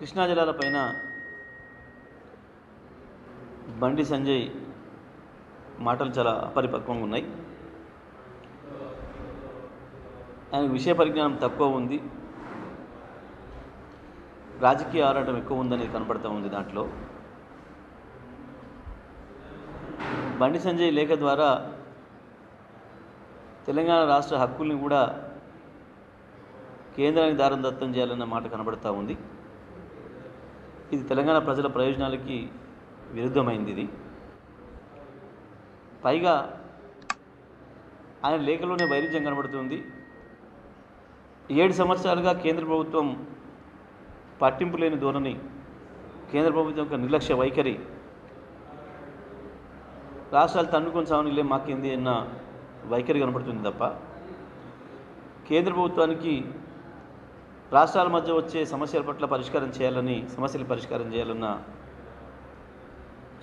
కృష్ణా జలాల పైన బండి సంజయ్ మాటలు చాలా అపరిపక్వంగా ఉన్నాయి. ఆయన విషయ పరిజ్ఞానం తక్కువ ఉంది. రాజకీయ ఆరాటం ఎక్కువ ఉందని కనపడతా ఉంది దాంట్లో. బండి సంజయ్ లేఖ ద్వారా తెలంగాణ రాష్ట్ర హక్కుల్ని కూడా కేంద్రానికి దారం దత్తం చేయాలన్న మాట కనబడతా ఉంది. ఇది తెలంగాణ ప్రజల ప్రయోజనాలకి విరుద్ధమైంది ఇది. పైగా ఆయన లేఖలోనే వైరుధ్యం కనబడుతుంది. ఏడు సంవత్సరాలుగా కేంద్ర ప్రభుత్వం పట్టింపు లేని ధోరణి కేంద్ర ప్రభుత్వం యొక్క నిర్లక్ష్య వైఖరి రాష్ట్రాలు తన్నుకొని సావనిలే మాకేంది అన్న వైఖరి కనబడుతుంది తప్ప కేంద్ర ప్రభుత్వానికి రాష్ట్రాల మధ్య వచ్చే సమస్యల పట్ల పరిష్కారం చేయాలని సమస్యలు పరిష్కారం చేయాలన్న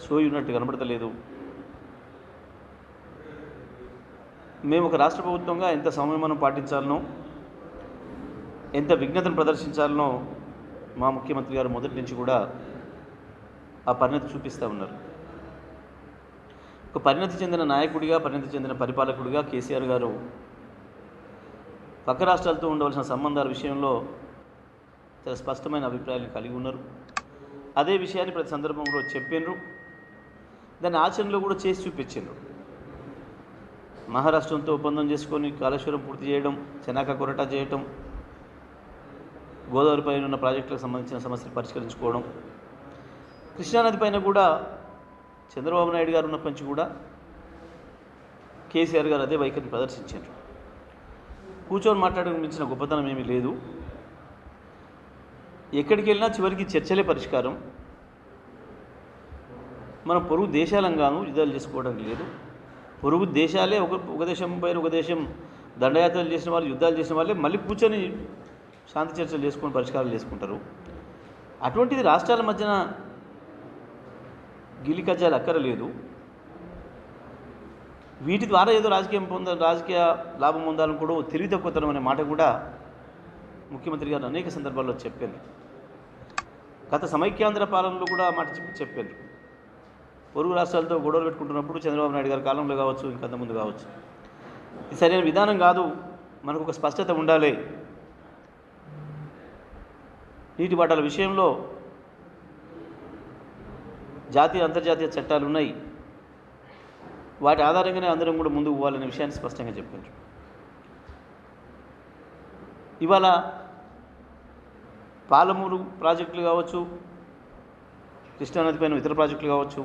సోయున్నట్టు కనబడతలేదు. మేము ఒక రాష్ట్ర ప్రభుత్వంగా ఎంత సంయమనం పాటించాలనో ఎంత విఘ్నతను ప్రదర్శించాలనో మా ముఖ్యమంత్రి గారు మొదటి నుంచి కూడా ఆ పరిణతి చూపిస్తూ ఉన్నారు. ఒక పరిణతి చెందిన నాయకుడిగా పరిణతి చెందిన పరిపాలకుడిగా కేసీఆర్ గారు పక్క రాష్ట్రాలతో ఉండవలసిన సంబంధాల విషయంలో చాలా స్పష్టమైన అభిప్రాయాలను కలిగి ఉన్నారు. అదే విషయాన్ని ప్రతి సందర్భంలో చెప్పినరు. దాన్ని ఆచరణలో కూడా చేసి చూపించారు మహారాష్ట్రంతో ఒప్పందం చేసుకొని కాళేశ్వరం పూర్తి చేయడం చెనాక కొరట చేయటం గోదావరి పైన ఉన్న ప్రాజెక్టులకు సంబంధించిన సమస్యలు పరిష్కరించుకోవడం కృష్ణానది పైన కూడా చంద్రబాబు నాయుడు గారు ఉన్నప్పటి నుంచి కూడా కేసీఆర్ గారు అదే వైఖరిని ప్రదర్శించారు కూర్చొని మాట్లాడడం మించిన గొప్పతనం ఏమీ లేదు. ఎక్కడికి వెళ్ళినా చివరికి చర్చలే పరిష్కారం. మనం పొరుగు దేశాలంగాను యుద్ధాలు చేసుకోవడం లేదు. పొరుగు దేశాలే ఒక ఒక దేశం పైన ఒక దేశం దండయాత్రలు చేసిన వాళ్ళు యుద్ధాలు చేసిన వాళ్ళే మళ్ళీ కూర్చొని శాంతి చర్చలు చేసుకొని పరిష్కారాలు చేసుకుంటారు. అటువంటిది రాష్ట్రాల మధ్యన గిలికజ్జాలు అక్కరలేదు. వీటి ద్వారా ఏదో రాజకీయం పొంద రాజకీయ లాభం పొందాలని కూడా తెలివి తక్కువతనం అనే మాట కూడా ముఖ్యమంత్రి గారు అనేక సందర్భాల్లో చెప్పారు. గత సమైక్యాంధ్ర పాలనలో కూడా మాట చెప్పి చెప్పారు. పొరుగు రాష్ట్రాలతో గొడవలు పెట్టుకుంటున్నప్పుడు చంద్రబాబు నాయుడు గారి కాలంలో కావచ్చు ఇంకంతకుముందు కావచ్చు. ఇది సరైన విధానం కాదు. మనకు ఒక స్పష్టత ఉండాలి. నీటి బాటల విషయంలో జాతీయ అంతర్జాతీయ చట్టాలు ఉన్నాయి వాటి ఆధారంగానే అందరం కూడా ముందుకు పోవాలనే విషయాన్ని స్పష్టంగా చెప్పారు ఇవాళ పాలమూరు ప్రాజెక్టులు కావచ్చు కృష్ణానది పైన ఇతర ప్రాజెక్టులు కావచ్చు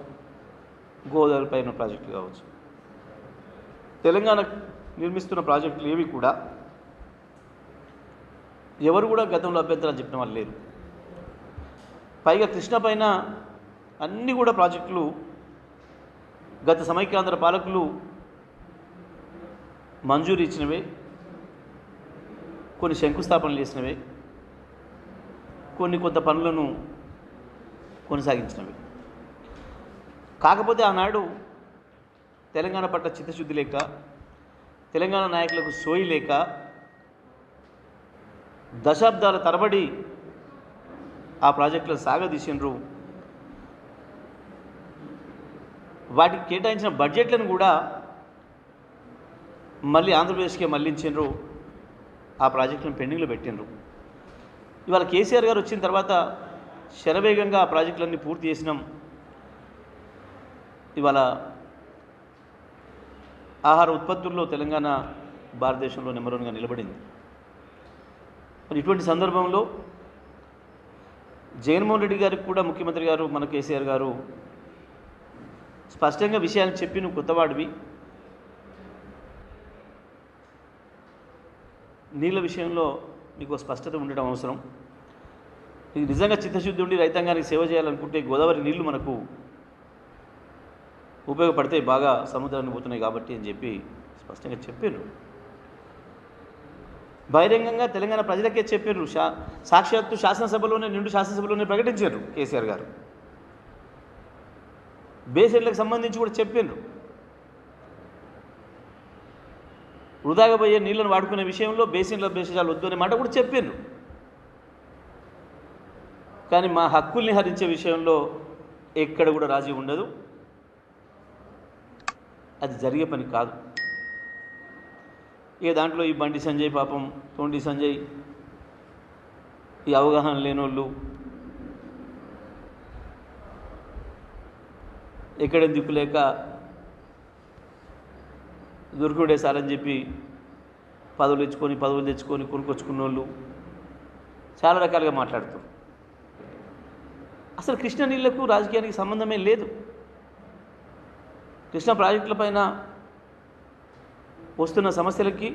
గోదావరి పైన ప్రాజెక్టులు కావచ్చు. తెలంగాణ నిర్మిస్తున్న ప్రాజెక్టులు ఏవి కూడా ఎవరు కూడా గతంలో అభ్యంతరాలు చెప్పిన వాళ్ళు లేరు. పైగా కృష్ణ పైన అన్నీ కూడా ప్రాజెక్టులు గత సమైక్యాంధ్ర పాలకులు మంజూరు ఇచ్చినవే కొన్ని శంకుస్థాపనలు చేసినవే కొన్ని కొత్త పనులను కొనసాగించినవి. కాకపోతే ఆనాడు తెలంగాణ పట్ల చిత్తశుద్ధి లేక తెలంగాణ నాయకులకు సోయి లేక దశాబ్దాల తరబడి ఆ ప్రాజెక్టులు సాగదీసినరు వాటికి కేటాయించిన బడ్జెట్లను కూడా మళ్ళీ ఆంధ్రప్రదేశ్కే మళ్ళించిండ్రు ఆ ప్రాజెక్టులను పెండింగ్లో పెట్టిండ్రు ఇవాళ కేసీఆర్ గారు వచ్చిన తర్వాత శరవేగంగా ఆ ప్రాజెక్టులన్నీ పూర్తి చేసినాం. ఇవాళ ఆహార ఉత్పత్తుల్లో తెలంగాణ భారతదేశంలో నెంబర్ వన్గా నిలబడింది. మరి ఇటువంటి సందర్భంలో జగన్మోహన్ రెడ్డి గారికి కూడా ముఖ్యమంత్రి గారు మన కేసీఆర్ గారు స్పష్టంగా విషయాలు చెప్పి నువ్వు కొత్తవాడివి. నీళ్ళ విషయంలో నీకు స్పష్టత ఉండడం అవసరం. నీకు నిజంగా చిత్తశుద్ధి ఉండి రైతాంగానికి సేవ చేయాలనుకుంటే గోదావరి నీళ్ళు మనకు ఉపయోగపడితే బాగా సముద్రాన్ని పోతున్నాయి కాబట్టి అని చెప్పి స్పష్టంగా చెప్పారు బహిరంగంగా తెలంగాణ ప్రజలకే చెప్పారు శా సాక్షాత్తు శాసనసభలోనే నిండు శాసనసభలోనే ప్రకటించారు కేసీఆర్ గారు. బేసిన్లకు సంబంధించి కూడా చెప్పిండ్రు. వృధాగా పోయే నీళ్ళను వాడుకునే విషయంలో బేసిన్ల భేషజాలు వద్దు అనే మాట కూడా చెప్పిండ్రు. కానీ మా హక్కుల్ని హరించే విషయంలో ఎక్కడ కూడా రాజీ ఉండదు. అది జరిగే పని కాదు. ఇక దాంట్లో ఈ బండి సంజయ్ పాపం తోండి సంజయ్ ఈ అవగాహన లేనోళ్ళు ఎక్కడ దిక్కులేక లేక సార్ అని చెప్పి పదవులు తెచ్చుకొని పదవులు తెచ్చుకొని కొనుక్కొచ్చుకున్న వాళ్ళు చాలా రకాలుగా మాట్లాడుతారు అసలు కృష్ణ నీళ్ళకు రాజకీయానికి సంబంధమే లేదు. కృష్ణ ప్రాజెక్టుల పైన వస్తున్న సమస్యలకి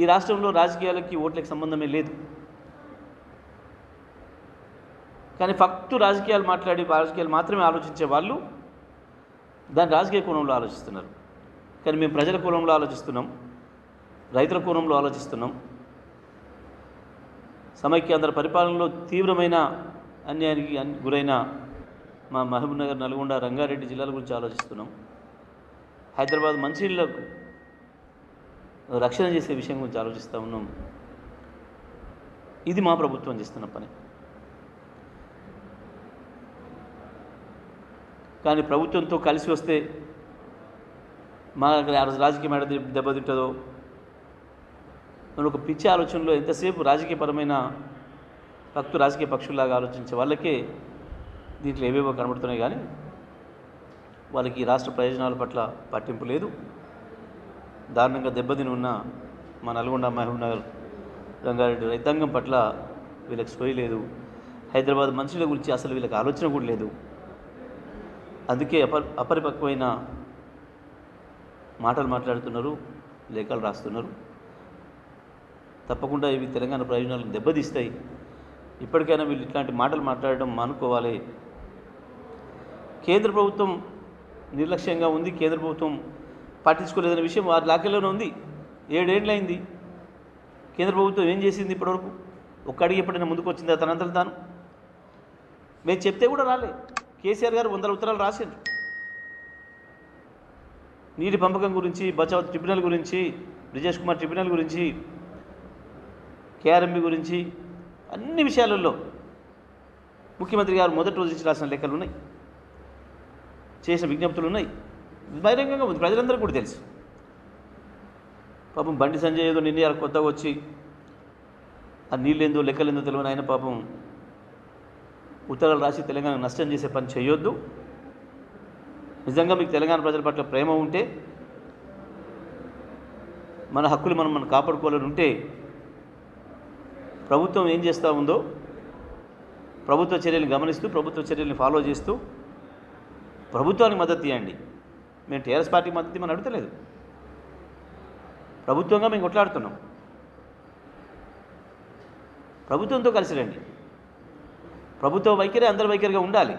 ఈ రాష్ట్రంలో రాజకీయాలకి ఓట్లకి సంబంధమే లేదు. కానీ ఫక్తు రాజకీయాలు మాట్లాడి రాజకీయాలు మాత్రమే ఆలోచించే వాళ్ళు దాని రాజకీయ కోణంలో ఆలోచిస్తున్నారు. కానీ మేము ప్రజల కోణంలో ఆలోచిస్తున్నాం. రైతుల కోణంలో ఆలోచిస్తున్నాం. సమైక్యాంధ్ర పరిపాలనలో తీవ్రమైన అన్యాయానికి గురైన మా మహబూబ్నగర్ నల్గొండ రంగారెడ్డి జిల్లాల గురించి ఆలోచిస్తున్నాం. హైదరాబాద్ మంచినీళ్ళకు రక్షణ చేసే విషయం గురించి ఆలోచిస్తూ ఉన్నాం. ఇది మా ప్రభుత్వం చేస్తున్న పని. కానీ ప్రభుత్వంతో కలిసి వస్తే మా రాజకీయం ఎడ దెబ్బతింటుందో? మన ఒక పిచ్చి ఆలోచనలో ఎంతసేపు రాజకీయపరమైన భక్తు రాజకీయ పక్షుల్లాగా ఆలోచించే వాళ్ళకే దీంట్లో ఏవేవో కనబడుతున్నాయి కానీ వాళ్ళకి ఈ రాష్ట్ర ప్రయోజనాల పట్ల పట్టింపు లేదు. దారుణంగా దెబ్బతిని ఉన్న మా నల్గొండ మహబూబ్నగర్ రంగారెడ్డి రైతాంగం పట్ల వీళ్ళకి సోయి లేదు. హైదరాబాద్ మనుషుల గురించి అసలు వీళ్ళకి ఆలోచన కూడా లేదు. అందుకే అప అపరిపక్వమైన మాటలు మాట్లాడుతున్నారు లేఖలు రాస్తున్నారు. తప్పకుండా ఇవి తెలంగాణ ప్రయోజనాలను దెబ్బతీస్తాయి. ఇప్పటికైనా వీళ్ళు ఇట్లాంటి మాటలు మాట్లాడడం మానుకోవాలి. కేంద్ర ప్రభుత్వం నిర్లక్ష్యంగా ఉంది కేంద్ర ప్రభుత్వం పట్టించుకోలేదనే విషయం వారి లాకెల్లోనే ఉంది. ఏడేళ్ళైంది కేంద్ర ప్రభుత్వం ఏం చేసింది ఇప్పటివరకు? ఒక్క అడిగి ఎప్పుడైనా ముందుకు వచ్చిందా తనంతలు తాను? మేము చెప్తే కూడా రాలే. కేసీఆర్ గారు వందల ఉత్తరాలు రాసిండ్రు. నీటి పంపకం గురించి బచావ్ ట్రిబ్యునల్ గురించి బ్రిజేష్ కుమార్ ట్రిబ్యునల్ గురించి కేఆర్ఎంబి గురించి అన్ని విషయాలలో ముఖ్యమంత్రి గారు మొదటి రోజు నుంచి రాసిన లెక్కలు ఉన్నాయి. చేసిన విజ్ఞప్తులు ఉన్నాయి. బహిరంగంగా ఉంది. ప్రజలందరూ కూడా తెలుసు. పాపం బండి సంజయ్ ఏదో నిన్న కొత్తగా వచ్చి ఆ నీళ్ళేందో లెక్కలేందో తెలియని ఆయన పాపం ఉత్తరాలు రాసి తెలంగాణ నష్టం చేసే పని చేయొద్దు. నిజంగా మీకు తెలంగాణ ప్రజల పట్ల ప్రేమ ఉంటే మన హక్కులు మనం మనం కాపాడుకోవాలని ఉంటే ప్రభుత్వం ఏం చేస్తూ ఉందో ప్రభుత్వ చర్యలు గమనిస్తూ ప్రభుత్వ చర్యల్ని ఫాలో చేస్తూ ప్రభుత్వానికి మద్దతు ఇవ్వండి. మేము టీఆర్ఎస్ పార్టీకి మద్దతు మనం అడుగుతలేదు. ప్రభుత్వంగా మేము కొట్లాడుతున్నాం. ప్రభుత్వంతో కలిసి రండి. ప్రభుత్వ వైఖరి అందరి వైఖరిగా ఉండాలి.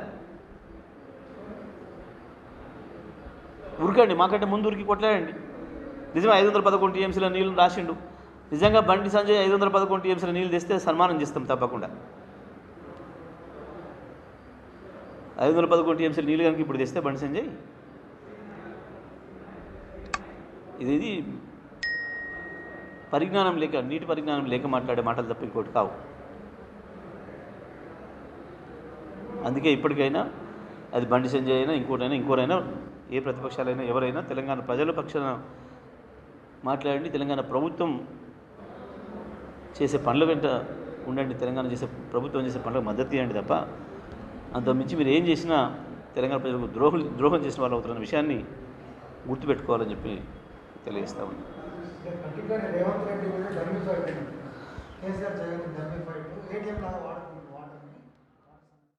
ఉరకండి మాకంటే ముందు ఉరికి కొట్లాడండి. నిజమే ఐదు వందల పదకొండు టీఎంసీల నీళ్ళు రాసిండు. నిజంగా బండి సంజయ్ ఐదు వందల పదకొండు టీఎంసీల నీళ్ళు తెస్తే సన్మానం చేస్తాం తప్పకుండా. ఐదు వందల పదకొండు టీఎంసీల నీళ్ళు కనుక ఇప్పుడు తెస్తే బండి సంజయ్? ఇది ఇది పరిజ్ఞానం లేక నీటి పరిజ్ఞానం లేక మాట్లాడే మాటలు తప్ప ఇంకోటి కావు. అందుకే ఇప్పటికైనా అది బండి సంజయ్ అయినా ఇంకోటైనా ఇంకోరైనా ఏ ప్రతిపక్షాలైనా ఎవరైనా తెలంగాణ ప్రజల పక్షాన మాట్లాడండి తెలంగాణ ప్రభుత్వం చేసే పనుల వెంట ఉండండి తెలంగాణ చేసే ప్రభుత్వం చేసే పనులకు మద్దతు ఇవ్వండి తప్ప అంత మించి మీరు ఏం చేసినా తెలంగాణ ప్రజలకు ద్రోహం ద్రోహం చేసిన వాళ్ళు అవుతున్న విషయాన్ని గుర్తుపెట్టుకోవాలని చెప్పి తెలియజేస్తా ఉన్నాను. రేవంత్ రెడ్డి